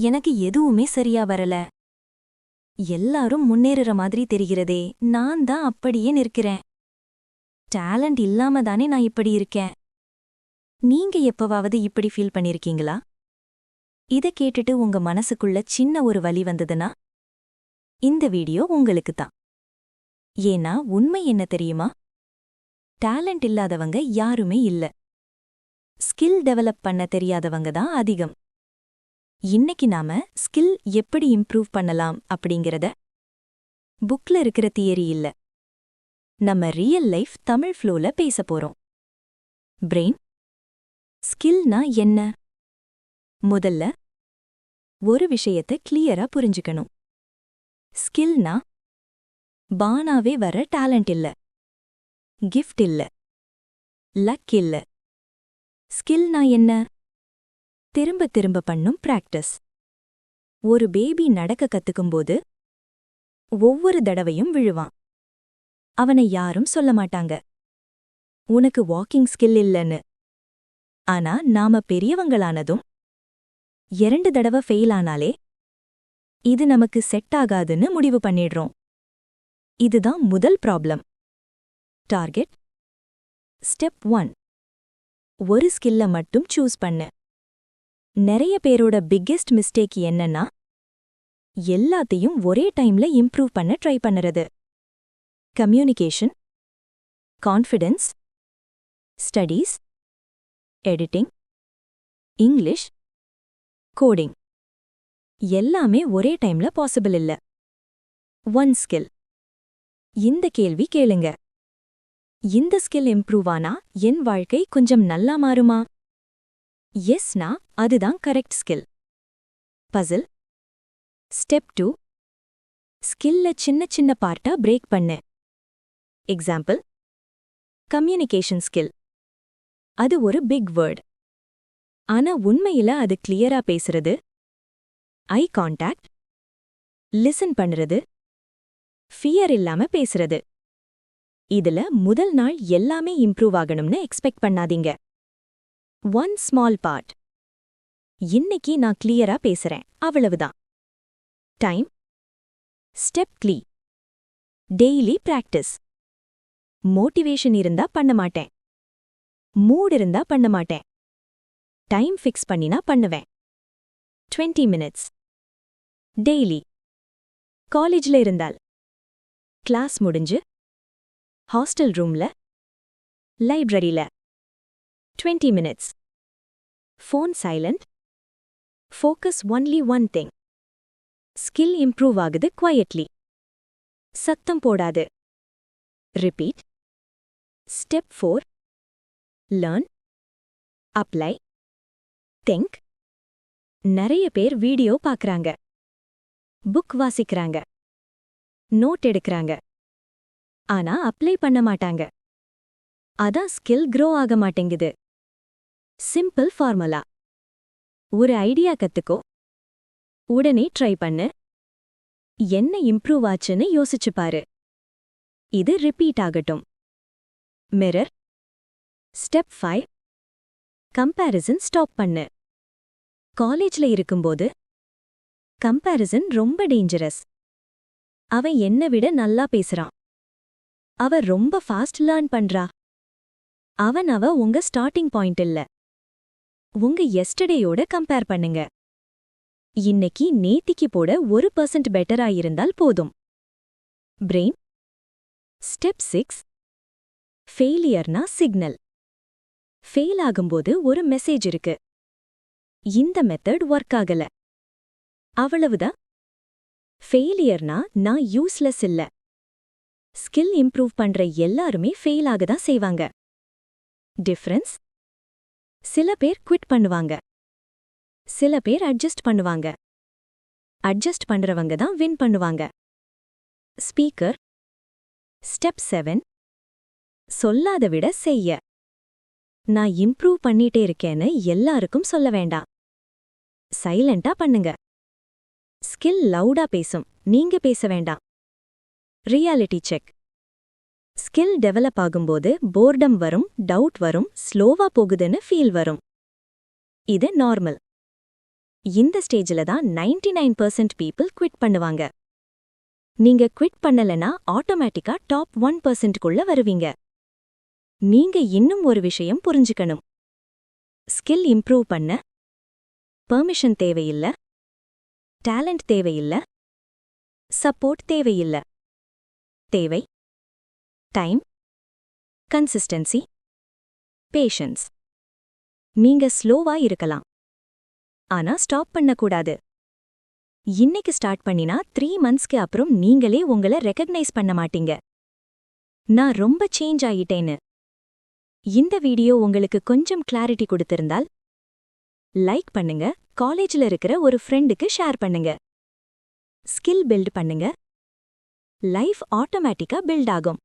எனக்கு எதுவுமே சரியா வரல. எல்லாரும் முன்னேறுற மாதிரி தெரிகிறதே நான் தான் அப்படியே நிற்கிறேன். டேலண்ட் இல்லாம தானே நான் இப்படி இருக்கேன். நீங்க எப்பவாவது இப்படி ஃபீல் பண்ணிருக்கீங்களா? இத கேட்டுட்டு உங்க மனசுக்குள்ள சின்ன ஒரு வழி வந்ததுன்னா? இந்த வீடியோ உங்களுக்கு தான். ஏன்னா உண்மை என்ன தெரியுமா? டேலண்ட் இல்லாதவங்க யாருமே இல்ல. ஸ்கில் டெவலப் பண்ண தெரியாதவங்க தான் அதிகம். இன்னைக்கு நாம ஸ்கில் எப்படி இம்ப்ரூவ் பண்ணலாம் அப்படிங்கறத புக்ல இருக்கிற தியரி இல்ல. நம்ம ரியல் லைஃப் தமிழ் ஃப்ளோல பேச போறோம். பிரெயின் ஸ்கில்னா என்ன? முதல்ல ஒரு விஷயத்தை கிளியரா புரிஞ்சுக்கணும். ஸ்கில்னா பானாவே வர டேலண்ட் இல்ல. கிஃப்ட் இல்ல. லக் இல்ல. ஸ்கில்னா என்ன? திரும்ப திரும்ப பண்ணும் பிராக்டிஸ் ஒரு பேபி நடக்க கத்துக்கும்போது ஒவ்வொரு தடவையும் விழுவான். அவனை யாரும் சொல்ல மாட்டாங்க. உனக்கு வாக்கிங் ஸ்கில் இல்லைன்னு. ஆனா நாம பெரியவங்களானதும் இரண்டு தடவை ஃபெயில் ஆனாலே இது நமக்கு செட் ஆகாதுன்னு முடிவு பண்ணிடுறோம். இதுதான் முதல் ப்ராப்ளம் டார்கெட் ஸ்டெப் ஒன் ஒரு ஸ்கில்ல மட்டும் சூஸ் பண்ணு. நிறைய பேரோட பிக்கெஸ்ட் மிஸ்டேக் என்னன்னா எல்லாத்தையும் ஒரே டைம்ல இம்ப்ரூவ் பண்ண ட்ரை பண்ணுறது. Communication confidence studies editing English coding எல்லாமே ஒரே டைம்ல பாசிபிள் இல்ல. ஒன் ஸ்கில் இந்த கேள்வி கேளுங்க. இந்த ஸ்கில் இம்ப்ரூவ் ஆனா என் வாழ்க்கை கொஞ்சம் நல்லா மாறுமா? எஸ்னா அதுதான் correct skill puzzle step two ஸ்கில்ல சின்ன சின்ன பார்ட்டா பிரேக் பண்ணு. எக்ஸாம்பிள் கம்யூனிகேஷன் ஸ்கில் அது ஒரு பிக் வேர்ட் ஆனா உண்மையில அது கிளியரா பேசுறது. ஐ கான்டாக்ட் லிசன் பண்றது ஃபியர் இல்லாம பேசுறது. இதுல முதல் நாள் எல்லாமே இம்ப்ரூவ் ஆகணும்னு எக்ஸ்பெக்ட் பண்ணாதீங்க. ஒன் ஸ்மால் பார்ட் இன்னைக்கு நான் கிளியரா பேசுறேன். அவ்வளவுதான். டைம் ஸ்டெப் க்ளீ டெய்லி பிராக்டிஸ் மோட்டிவேஷன் இருந்தா பண்ண மாட்டேன். மூட் இருந்தா பண்ண மாட்டேன். டைம் ஃபிக்ஸ் பண்ணினா பண்ணுவேன். 20 மினிட்ஸ் டெய்லி காலேஜ்ல இருந்தால். கிளாஸ் முடிஞ்சு. ஹாஸ்டல் ரூம்ல லைப்ரரியில 20 minutes phone silent. Focus only one thing skill improve ஆகுது quietly. சத்தம் போடாது. Repeat step four learn apply think நிறைய பேர் வீடியோ பார்க்கறாங்க. புக் வாசிக்கிறாங்க. நோட் எடுக்கறாங்க. ஆனா அப்ளை பண்ண மாட்டாங்க. அதான் ஸ்கில் க்ரோ ஆக மாட்டேங்குது. சிம்பிள் ஃபார்முலா ஒரு ஐடியா கத்துக்கோ. உடனே ட்ரை பண்ணு. என்ன இம்ப்ரூவ் ஆச்சுன்னு யோசிச்சு பாரு. இது ரிப்பீட் ஆகட்டும். Mirror step five comparison stop பண்ணு. காலேஜ்ல இருக்கும்போது கம்பேரிசன் ரொம்ப டேஞ்சரஸ் அவன் என்ன விட நல்லா பேசுறான். அவ ரொம்ப ஃபாஸ்ட் லேர்ன் பண்றா. அவன் அவ உங்க ஸ்டார்டிங் பாயிண்ட் இல்ல. உங்க எஸ்டர்டேயோட கம்பேர் பண்ணுங்க. இன்னைக்கு நேத்திக்கு போட ஒரு பர்சன்ட் பெட்டரா இருந்தால் போதும். பிரெயின் ஸ்டெப் சிக்ஸ் ஃபெயிலியர்னா சிக்னல் ஃபெயில் ஆகும்போது ஒரு மெசேஜ் இருக்கு. இந்த மெத்தட் ஒர்க் ஆகல. அவ்வளவுதான். ஃபெயிலியர்னா நான் யூஸ்லெஸ் இல்ல. ஸ்கில் இம்ப்ரூவ் பண்ற எல்லாருமே ஃபெயில் ஆக தான் செய்வாங்க. டிஃபரன்ஸ் சில பேர் குவிட் பண்ணுவாங்க. சில பேர் அட்ஜஸ்ட் பண்ணுவாங்க. அட்ஜஸ்ட் பண்றவங்க தான் வின் பண்ணுவாங்க. ஸ்பீக்கர் ஸ்டெப் செவன் சொல்லாத விட செய்ய. நான் இம்ப்ரூவ் பண்ணிட்டே இருக்கேன்னு எல்லாருக்கும் சொல்ல வேண்டாம். சைலண்டா பண்ணுங்க. ஸ்கில் லவுடா பேசும். நீங்க பேச வேண்டாம். ரியாலிட்டி செக் ஸ்கில் டெவலப் ஆகும்போது போர்டம் வரும் டவுட் வரும் ஸ்லோவா போகுதுன்னு ஃபீல் வரும். இது நார்மல். இந்த ஸ்டேஜில் தான் 99% நைன் பர்சன்ட் பீப்புள் குவிட் பண்ணுவாங்க. நீங்க குவிட் பண்ணலனா ஆட்டோமேட்டிக்கா டாப் ஒன் பர்சன்ட்குள்ள வருவீங்க. நீங்க இன்னும் ஒரு விஷயம் புரிஞ்சுக்கணும். ஸ்கில் இம்ப்ரூவ் பண்ண. பெர்மிஷன் தேவையில்ல. டேலண்ட் தேவையில்ல. சப்போர்ட் தேவையில்ல. தேவை. டைம் கன்சிஸ்டன்சி பேஷன்ஸ் நீங்க ஸ்லோவா இருக்கலாம். ஆனா ஸ்டாப் பண்ணக்கூடாது. இன்னைக்கு ஸ்டார்ட் பண்ணினா த்ரீ மந்த்ஸ்க்கு அப்புறம் நீங்களே உங்கள ரெக்கக்னைஸ் பண்ண மாட்டீங்க. நான் ரொம்ப சேஞ்ச் ஆயிட்டேன்னு. இந்த வீடியோ உங்களுக்கு கொஞ்சம் கிளாரிட்டி கொடுத்திருந்தால் லைக் பண்ணுங்க காலேஜ்ல இருக்கிற ஒரு ஃப்ரெண்டுக்கு ஷேர் பண்ணுங்க. ஸ்கில் பில்ட் பண்ணுங்க. லைஃப் ஆட்டோமேட்டிக்கா பில்ட் ஆகும்.